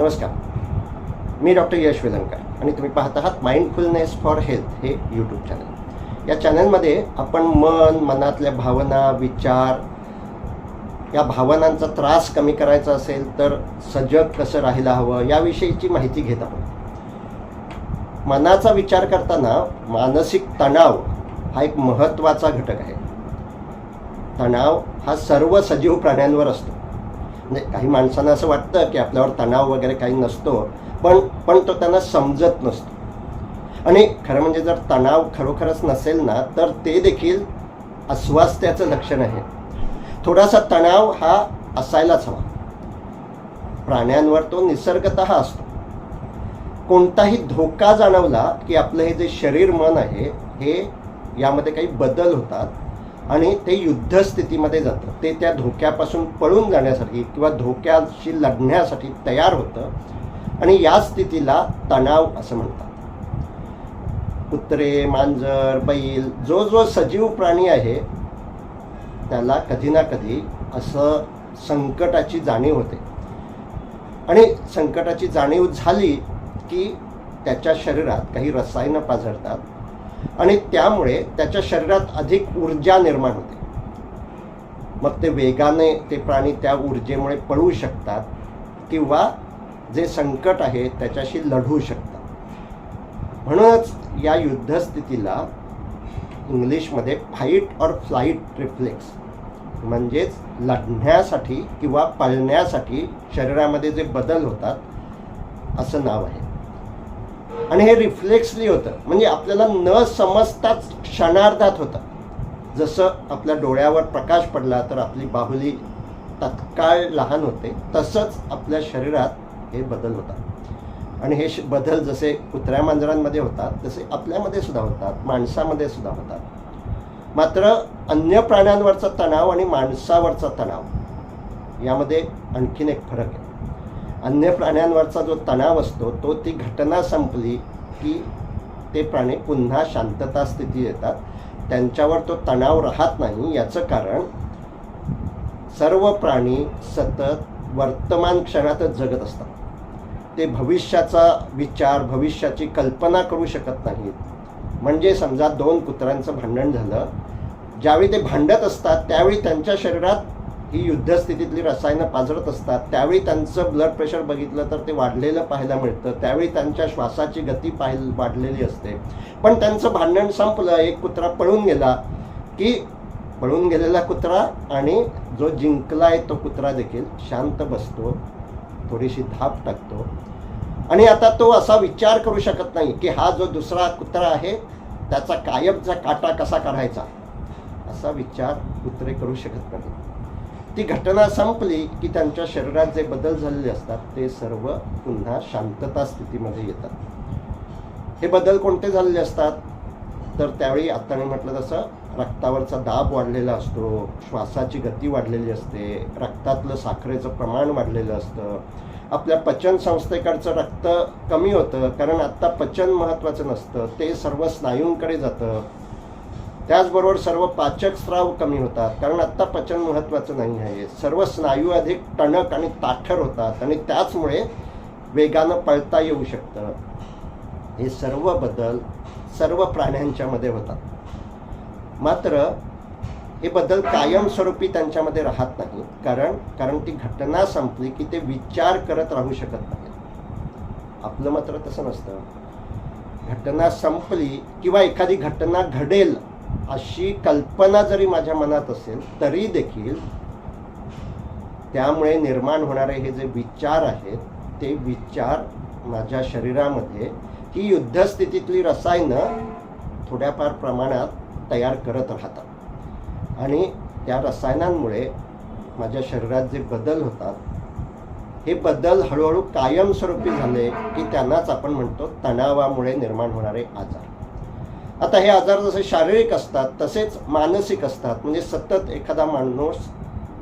नमस्कार. मी डॉक्टर यश वेलंकर आणि तुम्ही पाहत आहात माइंडफुलनेस फॉर हेल्थ हे यूट्यूब चॅनल या चॅनलमध्ये आपण मन मनातल्या भावना विचार या भावनांचा त्रास कमी करायचा असेल तर सजग कसं राहायला हवं याविषयीची माहिती घेत आहोत. मनाचा विचार करताना मानसिक तणाव हा एक महत्त्वाचा घटक आहे. तणाव हा सर्व सजीव प्राण्यांवर असतो. काही माणसांना असं वाटतं की आपल्यावर तणाव वगैरे काही नसतो पण पण तो त्यांना समजत नसतो. आणि खरं म्हणजे जर तणाव खरोखरच नसेल ना तर ते देखील अस्वास्थ्याचं लक्षण आहे. थोडासा तणाव हा असायलाच हवा. प्राण्यांवर तो निसर्गत असतो. कोणताही धोका जाणवला की आपलं हे जे शरीर मन आहे हे यामध्ये काही बदल होतात आणि ते युद्धस्थितीमध्ये जातं. ते त्या धोक्यापासून पळून जाण्यासाठी किंवा धोक्याशी लढण्यासाठी तयार होतं. आणि या स्थितीला तणाव असं म्हणतात. कुत्रे मांजर बैल जो जो सजीव प्राणी आहे त्याला कधी ना कधी असं संकटाची जाणीव होते. आणि संकटाची जाणीव झाली की त्याच्या शरीरात काही रसायनं पाझरतात. आणि त्यामुळे त्याच्या शरीरात अधिक ऊर्जा निर्माण होते. मग ते वेगाने ते प्राणी त्या ऊर्जेमुळे पळू शकतात किंवा जे संकट आहे त्याच्याशी लढू शकतात. म्हणूनच या युद्धस्थितीला इंग्लिशमध्ये फाईट और फ्लाईट रिफ्लेक्स म्हणजेच लढण्यासाठी किंवा पळण्यासाठी शरीरामध्ये जे बदल होतात असं नाव आहे. आणि हे रिफ्लेक्सली होतं. म्हणजे आपल्याला न समजताच क्षणार्धात होतं. जसं आपल्या डोळ्यावर प्रकाश पडला तर आपली बाहुली तत्काळ लहान होते. तसंच आपल्या शरीरात हे बदल होतात. आणि हे श- बदल जसे कुत्र्या मांजरांमध्ये होतात तसे आपल्यामध्ये सुद्धा होतात. माणसामध्ये सुद्धा होतात. मात्र अन्य प्राण्यांवरचा तणाव आणि माणसावरचा तणाव यामध्ये आणखीन एक फरक आहे. अन्य प्राण्यांवरचा जो तणाव असतो तो ती घटना संपली की ते प्राणी पुन्हा शांतता स्थिती येतात. त्यांच्यावर तो तणाव राहत नाही याचं कारण सर्व प्राणी सतत वर्तमान क्षणातच जगत असतात. ते भविष्याचा विचार भविष्याची कल्पना करू शकत नाहीत. म्हणजे समजा दोन कुत्र्यांचं भांडण झालं. ज्यावेळी ते भांडत असतात त्यावेळी त्यांच्या शरीरात ही युद्धस्थितीतली रसायनं पाजरत असतात त्यावेळी त्यांचं ब्लड प्रेशर बघितलं तर ते वाढलेलं पाहायला मिळतं. त्यावेळी त्यांच्या श्वासाची गती पाहि वाढलेली असते. पण त्यांचं भांडण संपलं एक कुत्रा पळून गेला की पळून गेलेला कुत्रा आणि जो जिंकला आहे तो कुत्रा देखील शांत बसतो थोडीशी धाप टाकतो. आणि आता तो असा विचार करू शकत नाही की हा जो दुसरा कुत्रा आहे त्याचा कायमचा काटा कसा काढायचा? असा विचार कुत्रे करू शकत नाही ती घटना संपली की त्यांच्या शरीरात जे बदल झालेले असतात ते सर्व पुन्हा शांतता स्थितीमध्ये येतात. हे बदल कोणते झालेले असतात? तर त्यावेळी आता मी म्हटलं तसं रक्तावरचा दाब वाढलेला असतो श्वासाची गती वाढलेली असते रक्तातलं साखरेचं प्रमाण वाढलेलं असतं. आपल्या पचन संस्थेकडचं रक्त कमी होतं कारण आत्ता पचन महत्त्वाचं नसतं ते सर्व स्नायूंकडे जातं. त्याचबरोबर सर्व पाचक स्राव कमी होतात. कारण आत्ता पचन महत्त्वाचं नाही आहे. सर्व स्नायू अधिक टणक आणि ताठर होतात आणि त्याचमुळे वेगानं पळता येऊ शकतं. हे सर्व बदल सर्व प्राण्यांच्यामध्ये होतात. मात्र हे बदल कायमस्वरूपी त्यांच्यामध्ये राहत नाही कारण कारण ती घटना संपली की ते विचार करत राहू शकत नाहीत. आपलं मात्र तसं नसतं. घटना संपली किंवा एखादी घटना घडेल अशी कल्पना जरी माझ्या मनात असेल तरी देखील त्यामुळे निर्माण होणारे हे जे विचार आहेत ते विचार माझ्या शरीरामध्ये ही युद्धस्थितीतली रसायनं थोड्याफार प्रमाणात तयार करत राहतात. आणि त्या रसायनांमुळे माझ्या शरीरात जे बदल होतात हे बदल हळूहळू कायमस्वरूपी झाले की त्यांनाच आपण म्हणतो तणावामुळे निर्माण होणारे आजार. आता हे आजार जसे शारीरिक असतात तसेच मानसिक असतात. म्हणजे सतत एखादा माणूस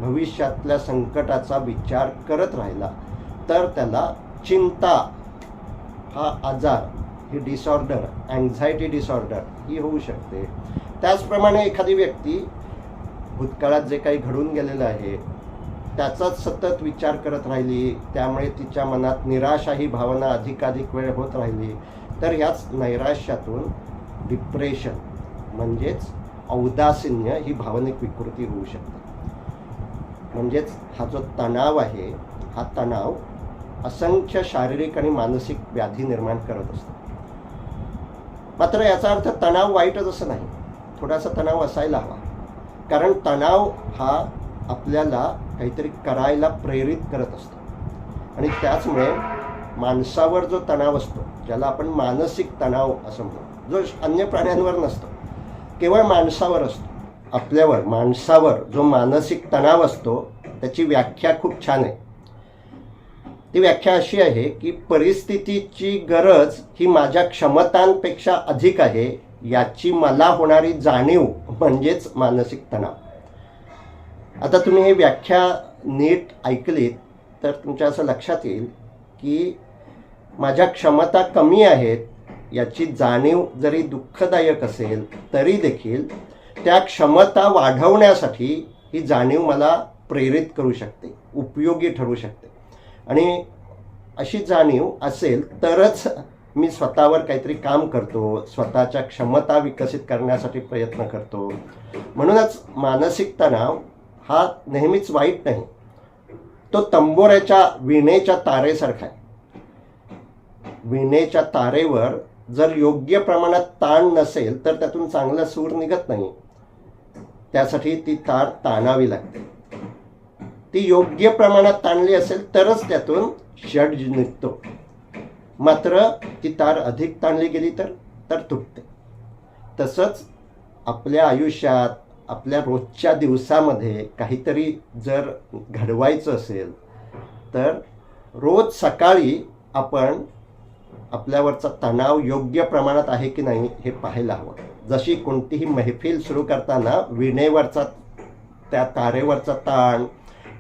भविष्यातल्या संकटाचा विचार करत राहिला तर त्याला चिंता हा आजार ही डिसऑर्डर अँझायटी डिसऑर्डर ही होऊ शकते. त्याचप्रमाणे एखादी व्यक्ती भूतकाळात जे काही घडून गेलेलं आहे त्याचाच सतत विचार करत राहिली त्यामुळे तिच्या मनात निराशा ही भावना अधिकाधिक वेळ होत राहिली तर ह्याच नैराश्यातून डिप्रेशन म्हणजेच औदासीन्य ही भावनिक विकृती होऊ शकते. म्हणजेच हा जो तणाव आहे हा तणाव असंख्य शारीरिक आणि मानसिक व्याधी निर्माण करत असतो. मात्र याचा अर्थ तणाव वाईटच असं नाही. थोडासा तणाव असायला हवा. कारण तणाव हा आपल्याला काहीतरी करायला प्रेरित करत असतो. आणि त्याचमुळे माणसावर जो तणाव असतो ज्याला आपण मानसिक तणाव असं म्हणतो. जो अन्य प्राण्यांवर नसतो केवळ माणसावर असतो. आपल्यावर माणसावर जो मानसिक तणाव असतो त्याची व्याख्या खूप छान आहे. ती व्याख्या अशी आहे की परिस्थितीची गरज ही माझ्या क्षमतांपेक्षा अधिक आहे याची मला होणारी जाणीव म्हणजेच मानसिक तणाव. आता तुम्ही ही व्याख्या नीट ऐकलीत तर तुमच्या असं लक्षात येईल की माझ्या क्षमता कमी आहेत याची जाणीव जरी दुःखदायक असेल तरी देखील त्या क्षमता वाढवण्यासाठी ही जाणीव मला प्रेरित करू शकते उपयोगी ठरू शकते. आणि अशी जाणीव असेल तरच मी स्वतःवर काहीतरी काम करतो स्वतःच्या क्षमता विकसित करण्यासाठी प्रयत्न करतो. म्हणूनच मानसिक तणाव हा नेहमीच वाईट नाही. तो तंबोऱ्याच्या विणेच्या तारेसारखा आहे. विणेच्या तारेवर जर योग्य प्रमाणात ताण नसेल तर त्यातून चांगला सूर निघत नाही. त्यासाठी ती तार ताणावी लागते. ती योग्य प्रमाणात ताणली असेल तरच त्यातून षड निघतो. मात्र ती तार अधिक ताणली गेली तर तर तुटते. तसंच आपल्या आयुष्यात आपल्या रोजच्या दिवसामध्ये काहीतरी जर घडवायचं असेल तर रोज सकाळी आपण आपल्यावरचा तणाव योग्य प्रमाणात आहे की नाही हे पाहायला हवं. जशी कोणतीही मैफिल सुरू करताना विणेवरचा त्या तारेवरचा ताण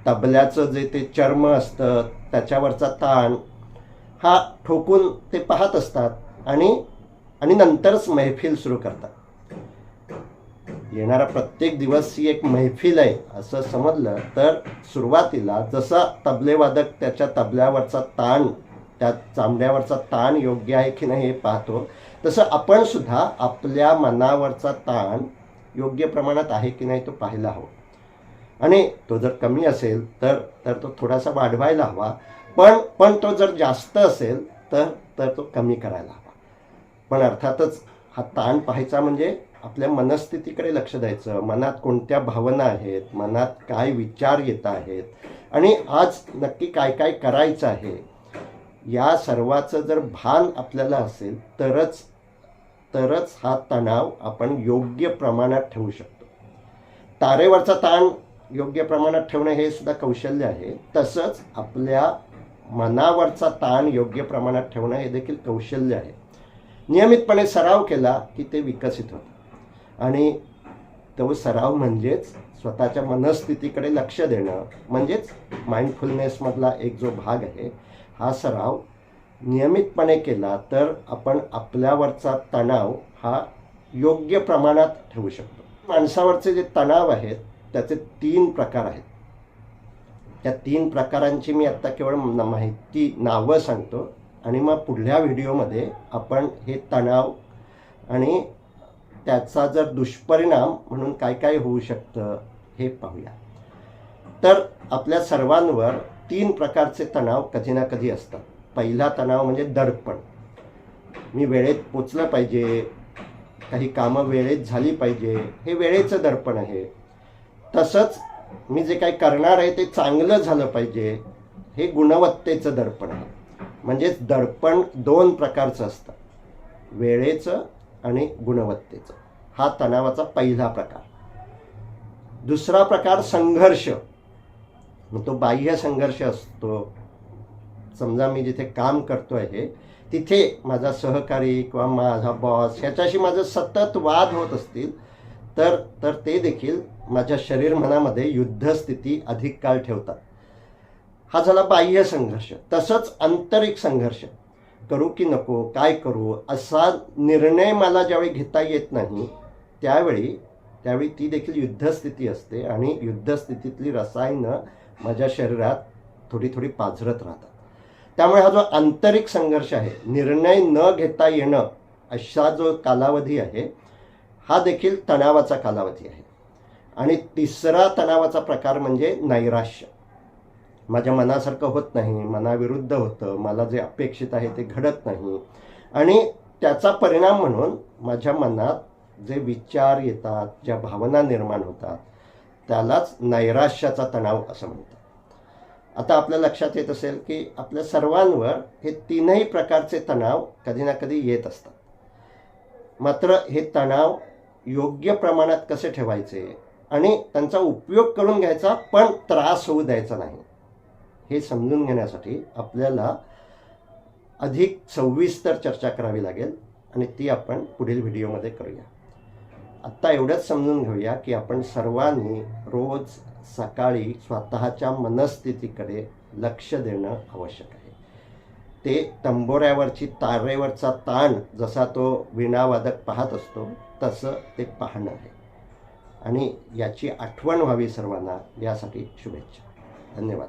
तबल्याचं जे ते चर्म असतं त्याच्यावरचा ताण हा ठोकून ते पाहत असतात आणि आणि नंतरच मैफिल सुरू करतात. येणारा प्रत्येक दिवस ही एक मैफिल आहे असं समजलं तर सुरुवातीला जसा तबलेवादक त्याच्या तबल्यावरचा ताण त्या चांबड्यावरचा ताण योग्य आहे की नाही हे पाहतो. तसं आपण सुद्धा आपल्या मनावरचा ताण योग्य प्रमाणात आहे की नाही तो पाहायला हवा. आणि तो जर कमी असेल तर तर तो थोडासा वाढवायला हवा. पण पण तो जर जास्त असेल तर तर तो कमी करायला हवा. पण अर्थातच हा ताण पाहायचा म्हणजे आपल्या मनस्थितीकडे लक्ष द्यायचं. मनात कोणत्या भावना आहेत? मनात काय विचार येत आहेत? आणि आज नक्की काय काय करायचं आहे? या सर्वाचं जर भान आपल्याला असेल तरच तरच हा तणाव आपण योग्य प्रमाणात ठेवू शकतो. तारेवरचा ताण योग्य प्रमाणात ठेवणं हे सुद्धा कौशल्य आहे. तसंच आपल्या मनावरचा ताण योग्य प्रमाणात ठेवणं हे देखील कौशल्य आहे. नियमितपणे सराव केला की ते विकसित होतं. आणि तो सराव म्हणजेच स्वतःच्या मनस्थितीकडे लक्ष देणं म्हणजेच माइंडफुलनेसमधला एक जो भाग आहे हा सराव नियमितपणे केला तर आपण आपल्यावरचा तणाव हा योग्य प्रमाणात ठेवू शकतो. माणसावरचे जे तणाव आहेत त्याचे तीन प्रकार आहेत. त्या तीन प्रकारांची मी आत्ता केवळ माहिती नावं सांगतो आणि मग पुढल्या व्हिडिओमध्ये आपण हे तणाव आणि त्याचा जर दुष्परिणाम म्हणून काय काय होऊ शकतं हे पाहूया. तर आपल्या सर्वांवर तीन प्रकारचे तणाव कधी ना कधी असतात. पहिला तणाव म्हणजे दडपण. मी वेळेत पोचलं पाहिजे काही कामं वेळेत झाली पाहिजे हे वेळेचं दर्पण आहे. तसंच मी जे काही करणार आहे ते चांगलं झालं पाहिजे हे गुणवत्तेचं दर्पण आहे. म्हणजेच दर्पण दोन प्रकारचं असतं. वेळेचं आणि गुणवत्तेचं. हा तणावाचा पहिला प्रकार. दुसरा प्रकार संघर्ष. मग तो बाह्य संघर्ष असतो. समजा मी जिथे काम करतो आहे तिथे माझा सहकारी किंवा माझा बॉस ह्याच्याशी माझं सतत वाद होत असतील तर तर ते देखील माझ्या शरीर मनामध्ये युद्धस्थिती अधिक काळ ठेवतात. हा झाला बाह्य संघर्ष. तसंच आंतरिक संघर्ष. करू की नको काय करू असा निर्णय मला ज्यावेळी घेता येत नाही त्यावेळी त्यावेळी ती देखील युद्धस्थिती असते आणि युद्धस्थितीतली रसायनं माझ्या शरीरात थोडी थोडी पाझरत राहतात. त्यामुळे हा जो आंतरिक संघर्ष आहे निर्णय न घेता येणं अशा जो कालावधी आहे हा देखील तणावाचा कालावधी आहे. आणि तिसरा तणावाचा प्रकार म्हणजे नैराश्य. माझ्या मनासारखं होत नाही मनाविरुद्ध होतं मला जे अपेक्षित आहे ते घडत नाही. आणि त्याचा परिणाम म्हणून माझ्या मनात जे विचार येतात ज्या भावना निर्माण होतात त्यालाच नैराश्याचा तणाव असं म्हणतात. आता आपल्या लक्षात येत असेल की आपल्या सर्वांवर हे तीनही प्रकारचे तणाव कधी ना कधी येत असतात. मात्र हे तणाव योग्य प्रमाणात कसे ठेवायचे आणि त्यांचा उपयोग करून घ्यायचा पण त्रास होऊ द्यायचा नाही हे समजून घेण्यासाठी आपल्याला अधिक सविस्तर चर्चा करावी लागेल आणि ती आपण पुढील व्हिडिओमध्ये करूया. आत्ता एवढंच समजून घेऊया की आपण सर्वांनी रोज सकाळी स्वतःच्या मनस्थितीकडे लक्ष देणं आवश्यक आहे. ते तंबोऱ्यावरची तारेवरचा ताण जसा तो वीणावादक पाहत असतो तसं ते पाहणं आहे. आणि याची आठवण व्हावी सर्वांना यासाठी शुभेच्छा. धन्यवाद.